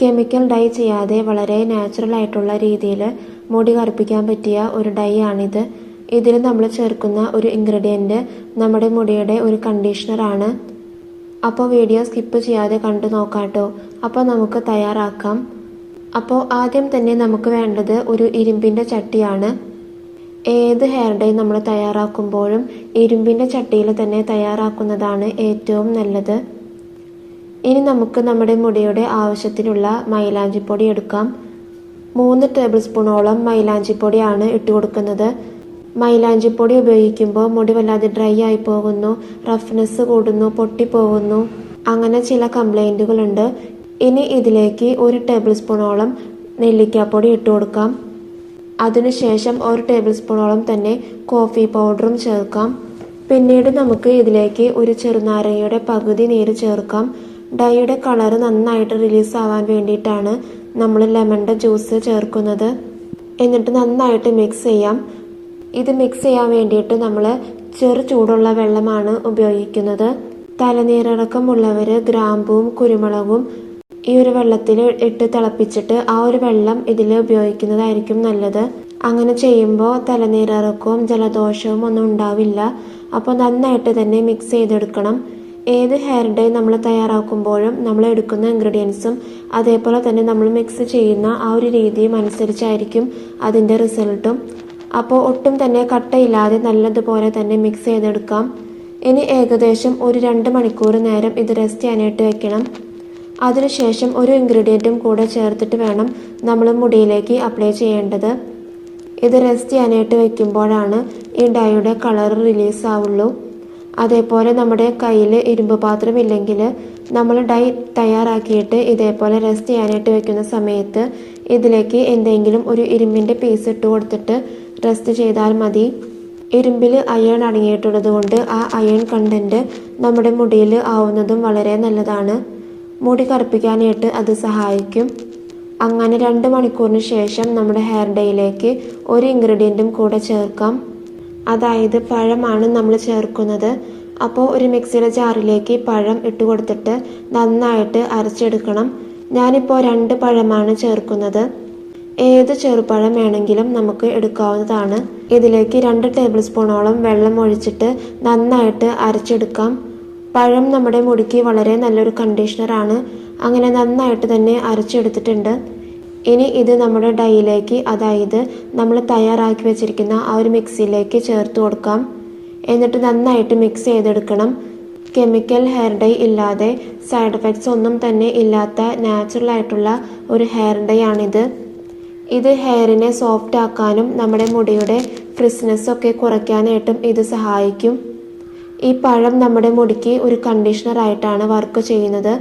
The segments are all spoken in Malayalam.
കെമിക്കൽ ഡൈ ചെയ്യാതെ വളരെ നാച്ചുറൽ ആയിട്ടുള്ള രീതിയിൽ മുടി കറുപ്പിക്കാൻ പറ്റിയ ഒരു ഡൈ ആണിത്. ഇതിൽ നമ്മൾ ചേർക്കുന്ന ഒരു ഇൻഗ്രീഡിയന്റ് നമ്മുടെ മുടിയുടെ ഒരു കണ്ടീഷണറാണ് അപ്പോൾ വീഡിയോ സ്കിപ്പ് ചെയ്യാതെ കണ്ടു നോക്കാട്ടോ. അപ്പോൾ നമുക്ക് തയ്യാറാക്കാം. അപ്പോൾ ആദ്യം തന്നെ നമുക്ക് വേണ്ടത് ഒരു ഇരുമ്പിന്റെ ചട്ടിയാണ്. ഏത് ഹെയർ ഡൈ നമ്മൾ തയ്യാറാക്കുമ്പോഴും ഇരുമ്പിന്റെ ചട്ടിയിൽ തന്നെ തയ്യാറാക്കുന്നതാണ് ഏറ്റവും നല്ലത്. ഇനി നമുക്ക് നമ്മുടെ മുടിയുടെ ആവശ്യത്തിനുള്ള മൈലാഞ്ചിപ്പൊടി എടുക്കാം. മൂന്ന് ടേബിൾ സ്പൂണോളം മൈലാഞ്ചിപ്പൊടിയാണ് ഇട്ട് കൊടുക്കുന്നത്. മൈലാഞ്ചിപ്പൊടി ഉപയോഗിക്കുമ്പോൾ മുടി വല്ലാതെ ഡ്രൈ ആയി പോകുന്നു റഫ്നെസ് കൂടുന്നു പൊട്ടിപ്പോകുന്നു അങ്ങനെ ചില കംപ്ലൈന്റുകളുണ്ട് ഇനി ഇതിലേക്ക് ഒരു ടേബിൾ സ്പൂണോളം നെല്ലിക്കാപ്പൊടി ഇട്ട് കൊടുക്കാം. അതിനുശേഷം ഒരു ടേബിൾ സ്പൂണോളം തന്നെ കോഫി പൗഡറും ചേർക്കാം. പിന്നീട് നമുക്ക് ഇതിലേക്ക് ഒരു ചെറുനാരങ്ങയുടെ പകുതി നീര് ചേർക്കാം. ഡൈയുടെ കളർ നന്നായിട്ട് റിലീസ് ആവാൻ വേണ്ടിയിട്ടാണ് നമ്മൾ ലെമണിന്റെ ജ്യൂസ് ചേർക്കുന്നത്. എന്നിട്ട് നന്നായിട്ട് മിക്സ് ചെയ്യാം. ഇത് മിക്സ് ചെയ്യാൻ വേണ്ടിയിട്ട് നമ്മൾ ചെറു ചൂടുള്ള വെള്ളമാണ് ഉപയോഗിക്കുന്നത്. തലനീരടക്കമുള്ളവർ ഗ്രാമ്പുവും കുരുമുളകും ഈ ഒരു വെള്ളത്തിൽ ഇട്ട് തിളപ്പിച്ചിട്ട് ആ ഒരു വെള്ളം ഇതിൽ ഉപയോഗിക്കുന്നതായിരിക്കും നല്ലത്. അങ്ങനെ ചെയ്യുമ്പോൾ തലനീരിറക്കവും ജലദോഷവും ഒന്നും ഉണ്ടാവില്ല. അപ്പോൾ നന്നായിട്ട് തന്നെ മിക്സ് ചെയ്തെടുക്കണം. ഏത് ഹെയർ ഡൈ നമ്മൾ തയ്യാറാക്കുമ്പോഴും നമ്മൾ എടുക്കുന്ന ഇൻഗ്രീഡിയൻസും അതേപോലെ തന്നെ നമ്മൾ മിക്സ് ചെയ്യുന്ന ആ ഒരു രീതിയും അനുസരിച്ചായിരിക്കും അതിന്റെ റിസൾട്ടും അപ്പോൾ ഒട്ടും തന്നെ കട്ടയില്ലാതെ നല്ലതുപോലെ തന്നെ മിക്സ് ചെയ്തെടുക്കാം. ഇനി ഏകദേശം ഒരു രണ്ട് മണിക്കൂർ നേരം ഇത് റെസ്റ്റ് ചെയ്യാനായിട്ട് വെക്കണം. അതിനുശേഷം ഒരു ഇൻഗ്രീഡിയന്റും കൂടെ ചേർത്തിട്ട് വേണം നമ്മൾ മുടിയിലേക്ക് അപ്ലൈ ചെയ്യേണ്ടത്. ഇത് റെസ്റ്റ് ചെയ്യാനായിട്ട് വെക്കുമ്പോഴാണ് ഈ ഡൈയുടെ കളർ റിലീസ് ആവുള്ളൂ. അതേപോലെ നമ്മുടെ കയ്യിൽ ഇരുമ്പ് പാത്രം ഇല്ലെങ്കിൽ നമ്മൾ ഡൈ തയ്യാറാക്കിയിട്ട് ഇതേപോലെ റെസ്റ്റ് ചെയ്യാനായിട്ട് വെക്കുന്ന സമയത്ത് ഇതിലേക്ക് എന്തെങ്കിലും ഒരു ഇരുമ്പിന്റെ പീസ് ഇട്ട് കൊടുത്തിട്ട് റെസ്റ്റ് ചെയ്താൽ മതി. ഇരുമ്പിൽ അയൺ അടങ്ങിയിട്ടുള്ളത് കൊണ്ട് ആ അയൺ കണ്ടന്റ് നമ്മുടെ മുടിയിൽ ആവുന്നതും വളരെ നല്ലതാണ്. മുടി കറുപ്പിക്കാനായിട്ട് അത് സഹായിക്കും. അങ്ങനെ രണ്ട് മണിക്കൂറിന് ശേഷം നമ്മുടെ ഹെയർ ഡേയിലേക്ക് ഒരു ഇൻഗ്രീഡിയന്റും കൂടെ ചേർക്കാം. അതായത് പഴമാണ് നമ്മൾ ചേർക്കുന്നത്. അപ്പോൾ ഒരു മിക്സിയുടെ ജാറിലേക്ക് പഴം ഇട്ട് കൊടുത്തിട്ട് നന്നായിട്ട് അരച്ചെടുക്കണം. ഞാനിപ്പോൾ രണ്ട് പഴമാണ് ചേർക്കുന്നത്. ഏത് ചെറുപഴം വേണമെങ്കിലും നമുക്ക് എടുക്കാവുന്നതാണ്. ഇതിലേക്ക് രണ്ട് ടേബിൾ സ്പൂണോളം വെള്ളം ഒഴിച്ചിട്ട് നന്നായിട്ട് അരച്ചെടുക്കാം. പഴം നമ്മുടെ മുടിക്ക് വളരെ നല്ലൊരു കണ്ടീഷണറാണ്. അങ്ങനെ നന്നായിട്ട് തന്നെ അരച്ചെടുത്തിട്ടുണ്ട്. ഇനി ഇത് നമ്മുടെ ഡൈയിലേക്ക് അതായത് നമ്മൾ തയ്യാറാക്കി വെച്ചിരിക്കുന്ന ആ ഒരു മിക്സിയിലേക്ക് ചേർത്ത് കൊടുക്കാം. എന്നിട്ട് നന്നായിട്ട് മിക്സ് ചെയ്തെടുക്കണം. കെമിക്കൽ ഹെയർ ഡൈ ഇല്ലാതെ സൈഡ് എഫക്ട്സ് ഒന്നും തന്നെ ഇല്ലാത്ത നാച്ചുറൽ ആയിട്ടുള്ള ഒരു ഹെയർ ഡൈ ആണിത്. ഇത് ഹെയറിനെ സോഫ്റ്റ് ആക്കാനും നമ്മുടെ മുടിയുടെ ഫ്രിസ്നെസ് ഒക്കെ കുറയ്ക്കാനായിട്ടും ഇത് സഹായിക്കും. ഈ പഴം നമ്മുടെ മുടിക്ക് ഒരു കണ്ടീഷണർ ആയിട്ടാണ് വർക്ക് ചെയ്യുന്നത്.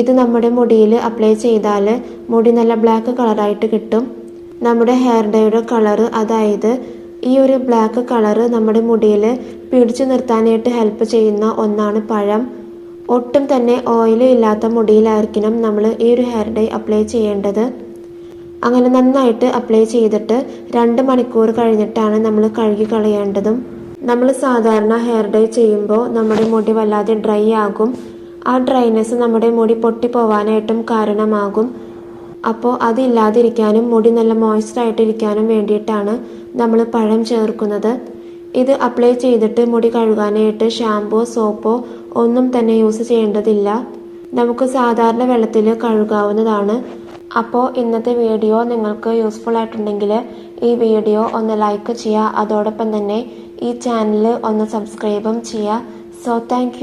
ഇത് നമ്മുടെ മുടിയിൽ അപ്ലൈ ചെയ്താൽ മുടി നല്ല ബ്ലാക്ക് കളറായിട്ട് കിട്ടും. നമ്മുടെ ഹെയർ ഡേയുടെ കളറ് അതായത് ഈ ഒരു ബ്ലാക്ക് കളറ് നമ്മുടെ മുടിയിൽ പിടിച്ചു നിർത്താനായിട്ട് ഹെൽപ്പ് ചെയ്യുന്ന ഒന്നാണ് പഴം. ഒട്ടും തന്നെ ഓയിൽ ഇല്ലാത്ത മുടിയിലായിരിക്കണം നമ്മൾ ഈ ഒരു ഹെയർ ഡൈ അപ്ലൈ ചെയ്യേണ്ടത്. അങ്ങനെ നന്നായിട്ട് അപ്ലൈ ചെയ്തിട്ട് രണ്ട് മണിക്കൂർ കഴിഞ്ഞിട്ടാണ് നമ്മൾ കഴുകി കളയേണ്ടതും. നമ്മൾ സാധാരണ ഹെയർ ഡൈ ചെയ്യുമ്പോൾ നമ്മുടെ മുടി വല്ലാതെ ഡ്രൈ ആകും. ആ ഡ്രൈനെസ് നമ്മുടെ മുടി പൊട്ടിപ്പോവാനായിട്ടും കാരണമാകും. അപ്പോൾ അതില്ലാതിരിക്കാനും മുടി നല്ല മോയ്സ്ചർ ആയിട്ടിരിക്കാനും വേണ്ടിയിട്ടാണ് നമ്മൾ പഴം ചേർക്കുന്നത്. ഇത് അപ്ലൈ ചെയ്തിട്ട് മുടി കഴുകാനായിട്ട് ഷാമ്പോ സോപ്പോ ഒന്നും തന്നെ യൂസ് ചെയ്യേണ്ടതില്ല. നമുക്ക് സാധാരണ വെള്ളത്തിൽ കഴുകാവുന്നതാണ്. അപ്പോൾ ഇന്നത്തെ വീഡിയോ നിങ്ങൾക്ക് യൂസ്ഫുൾ ആയിട്ടുണ്ടെങ്കിൽ ഈ വീഡിയോ ഒന്ന് ലൈക്ക് ചെയ്യുക. അതോടൊപ്പം തന്നെ ഈ ചാനൽ ഒന്ന് സബ്സ്ക്രൈബും ചെയ്യുക. So thank